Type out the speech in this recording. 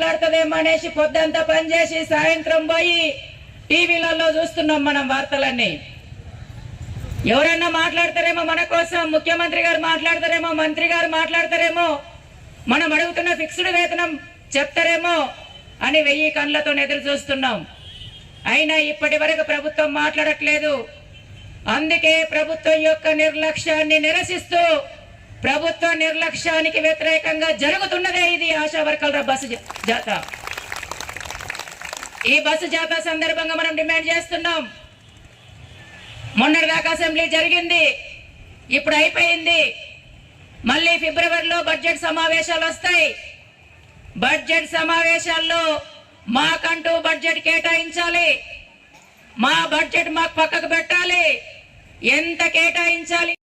పనిచేసి పొద్దంతా పనిచేసి సాయంత్రం పోయి టీవీలలో చూస్తున్నాం మనం వార్తలన్నీ. ఎవరన్నా మాట్లాడతారేమో మన కోసం ముఖ్యమంత్రి గారు మాట్లాడతారేమో మంత్రి గారు మాట్లాడతారేమో మనం అడుగుతున్న ఫిక్స్డ్ వేతనం చెప్తారేమో అని వెయ్యి కళ్ళతో ఎదురు చూస్తున్నాం. అయినా ఇప్పటి వరకు ప్రభుత్వం మాట్లాడట్లేదు. అందుకే ప్రభుత్వం యొక్క నిర్లక్ష్యాన్ని నిరసిస్తూ ప్రభుత్వ నిర్లక్ష్యానికి వ్యతిరేకంగా జరుగుతున్నదే ఇది. ఆశా వర్కర్ల బస్సు జా- జాత. ఈ బస్సు జాత సందర్భంగా మనం డిమాండ్ చేస్తున్నాం. మొన్నటిదాకా అసెంబ్లీ జరిగింది. ఇప్పుడు అయిపోయింది. మళ్ళీ ఫిబ్రవరిలో బడ్జెట్ సమావేశాలు వస్తాయి. బడ్జెట్ సమావేశాల్లో మాకంటూ బడ్జెట్ కేటాయించాలి. మా బడ్జెట్ మాకు పక్కకు పెట్టాలి. ఎంత కేటాయించాలి?